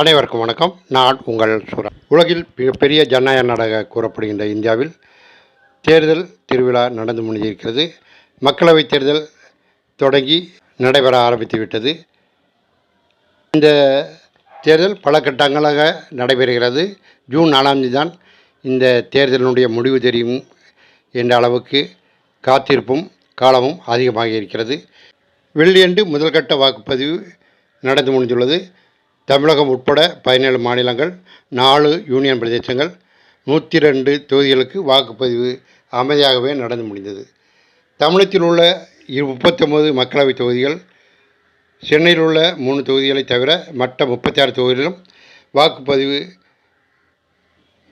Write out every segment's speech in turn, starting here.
அனைவருக்கும் வணக்கம். நான் உங்கள் சூரா. உலகில் மிகப்பெரிய ஜனநாயக நாடாக கூறப்படுகின்ற இந்தியாவில் தேர்தல் திருவிழா நடந்து முடிந்திருக்கிறது. மக்களவைத் தேர்தல் தொடங்கி நடைபெற ஆரம்பித்து விட்டது. இந்த தேர்தல் பல கட்டங்களாக நடைபெறுகிறது. ஜூன் நாலாம் தேதி தான் இந்த தேர்தலினுடைய முடிவு தெரியும் என்ற அளவுக்கு காத்திருப்பும் காலமும் அதிகமாக இருக்கிறது. வெள்ளியன்று முதல்கட்ட வாக்குப்பதிவு நடந்து முடிந்துள்ளது. தமிழகம் உட்பட பதினேழு மாநிலங்கள் நாலு யூனியன் பிரதேசங்கள் நூற்றி ரெண்டு தொகுதிகளுக்கு வாக்குப்பதிவு அமைதியாகவே நடந்து முடிந்தது. தமிழகத்தில் உள்ள இரு முப்பத்தொம்பது மக்களவைத் தொகுதிகள் சென்னையில் உள்ள மூணு தொகுதிகளை தவிர மற்ற முப்பத்தி ஆறு தொகுதிகளிலும் வாக்குப்பதிவு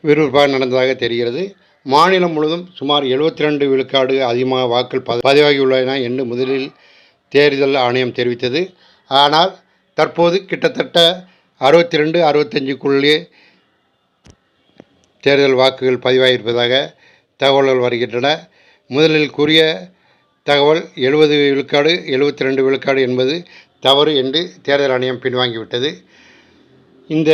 விறுவிறுப்பாக நடந்ததாக தெரிகிறது. மாநிலம் முழுவதும் சுமார் எழுபத்தி ரெண்டு விழுக்காடு அதிகமாக வாக்கள் பதிவாகியுள்ளன என்று முதலில் தேர்தல் ஆணையம் தெரிவித்தது. ஆனால் தற்போது கிட்டத்தட்ட அறுபத்தி ரெண்டு அறுபத்தஞ்சுக்குள்ளே தேர்தல் வாக்குகள் பதிவாகியிருப்பதாக தகவல்கள் வருகின்றன. முதலில் கூறிய தகவல் எழுபது விழுக்காடு எழுபத்தி ரெண்டு விழுக்காடு என்பது தவறு என்று தேர்தல் ஆணையம் பின்வாங்கிவிட்டது. இந்த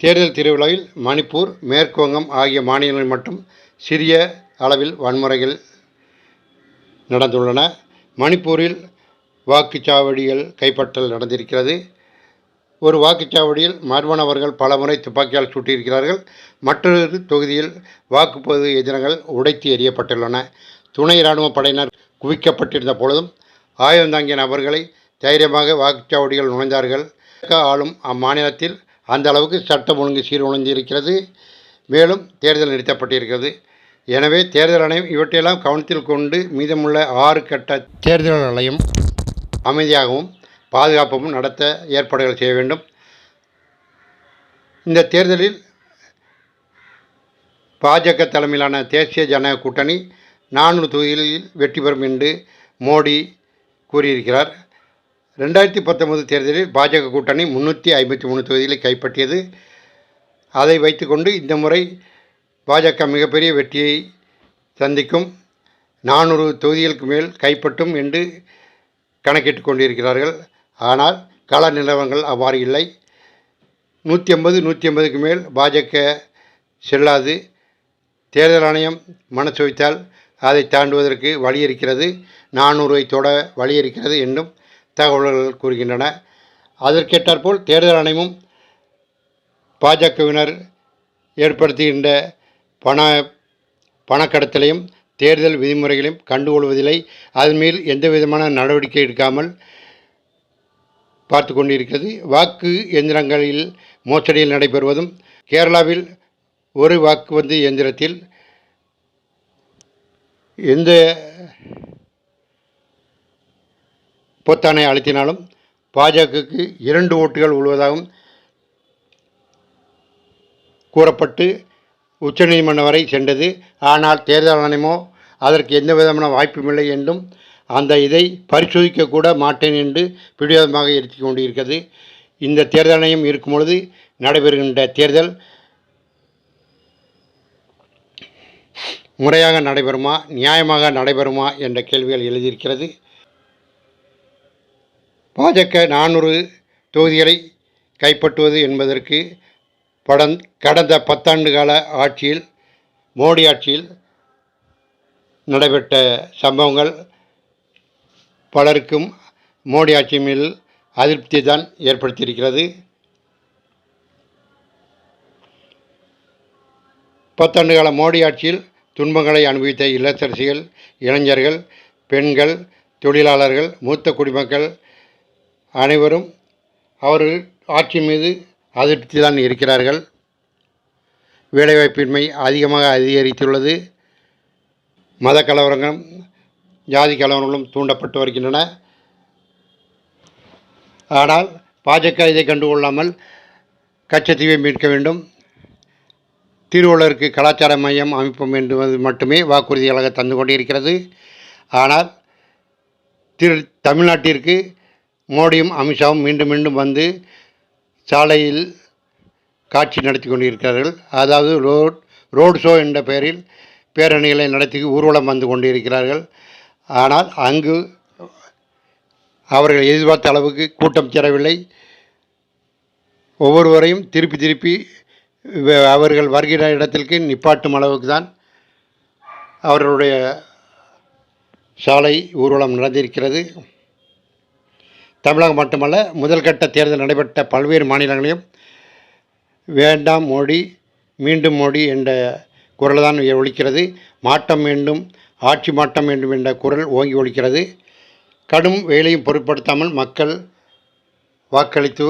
தேர்தல் திருவிழாவில் மணிப்பூர் மேற்குவங்கம் ஆகிய மாநிலங்கள் மட்டும் சிறிய அளவில் வன்முறைகள் நடந்துள்ளன. மணிப்பூரில் வாக்குச்சாவடிகள் கைப்பற்றல் நடந்திருக்கிறது. ஒரு வாக்குச்சாவடியில் மர்ம பல பலமுறை துப்பாக்கியால் சுட்டியிருக்கிறார்கள். மற்றொரு தொகுதியில் வாக்குப்பதிவு எதிரங்கள் உடைத்து எறியப்பட்டுள்ளன. துணை இராணுவ படையினர் குவிக்கப்பட்டிருந்த பொழுதும் ஆயுதம் தாங்கிய நபர்களை தைரியமாக வாக்குச்சாவடிகள் நுழைந்தார்கள். ஆளும் அம்மாநிலத்தில் அந்த அளவுக்கு சட்டம் ஒழுங்கு சீர்குலைந்திருக்கிறது. மேலும் தேர்தல் நிறுத்தப்பட்டிருக்கிறது. எனவே தேர்தல் ஆணையம் இவற்றையெல்லாம் கவனத்தில் கொண்டு மீதமுள்ள ஆறு கட்ட தேர்தல்களையும் அமைதியாகவும் பாதுகாப்பும் நடத்த ஏற்பாடுகள் செய்ய வேண்டும். இந்த தேர்தலில் பாஜக தலைமையிலான தேசிய ஜனநாயக கூட்டணி நானூறு தொகுதிகளில் வெற்றி பெறும் என்று மோடி கூறியிருக்கிறார். ரெண்டாயிரத்தி பத்தொன்பது தேர்தலில் பாஜக கூட்டணி முந்நூற்றி ஐம்பத்தி மூணு தொகுதிகளை கைப்பற்றியது. அதை வைத்துக்கொண்டு இந்த முறை பாஜக மிகப்பெரிய வெற்றியை சந்திக்கும். நானூறு தொகுதிகளுக்கு மேல் கைப்பற்றும் என்று கணக்கிட்டு கொண்டிருக்கிறார்கள். ஆனால் கள நிலவரங்கள் அவ்வாறு இல்லை. நூற்றி ஐம்பது நூற்றி ஐம்பதுக்கு மேல் பாஜக செல்லாது. தேர்தல் ஆணையம் மனசு வைத்தால் அதை தாண்டுவதற்கு வழி இருக்கிறது. நானூறுவை தொட வழி இருக்கிறது என்றும் தகவல்கள் கூறுகின்றன. அதற்கேற்றாற்போல் தேர்தல் ஆணையமும் பாஜகவினர் ஏற்படுத்துகின்ற பண பணக்கடத்தலையும் தேர்தல் விதிமுறைகளையும் கண்டுகொள்வதில்லை. அதன் மேல் எந்த விதமான நடவடிக்கை எடுக்காமல் பார்த்து கொண்டிருக்கிறது. வாக்கு எந்திரங்களில் மோசடியில் நடைபெறுவதும் கேரளாவில் ஒரு வாக்கு வந்து எந்திரத்தில் எந்த பொத்தானை அழுத்தினாலும் பாஜகவுக்கு இரண்டு ஓட்டுகள் உழுவதாகவும் கூறப்பட்டு உச்சநீதிமன்றம் வரை சென்றது. ஆனால் தேர்தல் ஆணையமோ அதற்கு எந்த விதமான வாய்ப்புமில்லை என்றும் அந்த இதை பரிசோதிக்க கூட மாட்டேன் என்று பிடிவாதமாக இருத்தி கொண்டிருக்கிறது. இந்த தேர்தல் ஆணையம் இருக்கும் பொழுது நடைபெறுகின்ற தேர்தல் முறையாக நடைபெறுமா நியாயமாக நடைபெறுமா என்ற கேள்விகள் எழுதியிருக்கிறது பாஜக நானூறு தொகுதிகளை கைப்பற்றுவது என்பதற்கு படந் கடந்த பத்தாண்டு கால ஆட்சியில் மோடி ஆட்சியில் நடைபெற்ற சம்பவங்கள் பலருக்கும் மோடி ஆட்சி மேல் அதிருப்தி தான் ஏற்படுத்தியிருக்கிறது. பத்தாண்டு கால மோடி ஆட்சியில் துன்பங்களை அனுபவித்த இல்லத்தரசிகள் இளைஞர்கள் பெண்கள் தொழிலாளர்கள் மூத்த குடிமக்கள் அனைவரும் அவர்கள் ஆட்சி மீது அதிருப்தி தான் இருக்கிறார்கள். வேலைவாய்ப்பின்மை அதிகமாக அதிகரித்துள்ளது. மத கலவரங்களும் ஜாதி கலவரங்களும் தூண்டப்பட்டு வருகின்றன. ஆனால் பாஜக இதை கண்டுகொள்ளாமல் கச்சத்தீவை மீட்க வேண்டும். திருவள்ளுவருக்கு கலாச்சார மையம் அமைப்போம் என்பது மட்டுமே வாக்குறுதிகளாக தந்து கொண்டிருக்கிறது. ஆனால் திரு தமிழ்நாட்டிற்கு மோடியும் அமித்ஷாவும் மீண்டும் மீண்டும் வந்து சாலையில் காட்சி நடத்தி கொண்டிருக்கிறார்கள். அதாவது ரோட் ரோடு ஷோ என்ற பெயரில் பேரணிகளை நடத்தி ஊர்வலம் வந்து கொண்டிருக்கிறார்கள். ஆனால் அங்கு அவர்கள் எதிர்பார்த்த அளவுக்கு கூட்டம் சேரவில்லை. ஒவ்வொருவரையும் திருப்பி திருப்பி அவர்கள் வருகிற இடத்திற்கு நிப்பாட்டும் அளவுக்கு தான் அவர்களுடைய சாலை ஊர்வலம் நடந்திருக்கிறது. தமிழகம் மட்டுமல்ல முதல்கட்ட தேர்தல் நடைபெற்ற பல்வேறு மாநிலங்களையும் வேண்டாம் மோடி மீண்டும் மோடி என்ற குரல் தான் ஒலிக்கிறது. மாற்றம் வேண்டும் ஆட்சி மாற்றம் வேண்டும் என்ற குரல் ஓங்கி ஒழிக்கிறது கடும் வெயிலையும் பொருட்படுத்தாமல் மக்கள் வாக்களித்து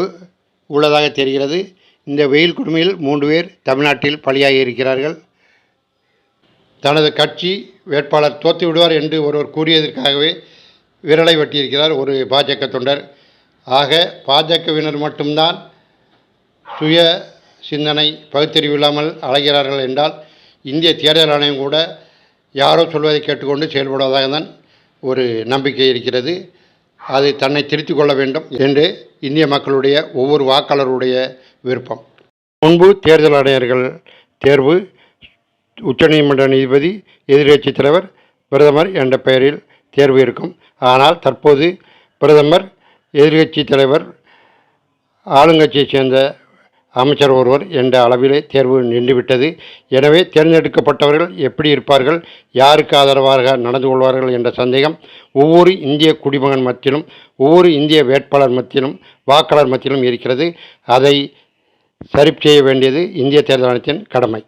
உள்ளதாக தெரிகிறது. இந்த வெயில் கொடுமையில் மூன்று பேர் தமிழ்நாட்டில் பலியாகி இருக்கிறார்கள். தனது கட்சி வேட்பாளர் தோத்து விடுவார் என்று ஒருவர் கூறியதற்காகவே விரலை வெட்டியிருக்கிறார் ஒரு பாஜக தொண்டர். ஆக பாஜகவினர் மட்டும்தான் சுய சிந்தனை பகுத்தறிவு இல்லாமல் அலைகிறார்கள் என்றால் இந்திய தேர்தல் ஆணையம் கூட யாரோ சொல்வதை கேட்டுக்கொண்டு செயல்படுவதாக தான் ஒரு நம்பிக்கை இருக்கிறது. அது தன்னை திருத்திக் கொள்ள வேண்டும் என்று இந்திய மக்களுடைய ஒவ்வொரு வாக்காளருடைய விருப்பம். முன்பு தேர்தல் ஆணையர்கள் தேர்வு உச்சநீதிமன்ற நீதிபதி எதிர்கட்சித் தலைவர் பிரதமர் என்ற பெயரில் தேர்வு இருக்கும். ஆனால் தற்போது பிரதமர் எதிர்கட்சி தலைவர் ஆளுங்கட்சியைச் சேர்ந்த அமைச்சர் ஒருவர் என்ற அளவிலே தேர்வு நின்றுவிட்டது. எனவே தேர்ந்தெடுக்கப்பட்டவர்கள் எப்படி இருப்பார்கள் யாருக்கு ஆதரவாக நடந்து கொள்வார்கள் என்ற சந்தேகம் ஒவ்வொரு இந்திய குடிமகன் மத்தியிலும் ஒவ்வொரு இந்திய வேட்பாளர் மத்தியிலும் வாக்காளர் மத்தியிலும் இருக்கிறது. அதை சரி செய்ய வேண்டியது இந்திய தேர்தல் ஆணையத்தின் கடமை.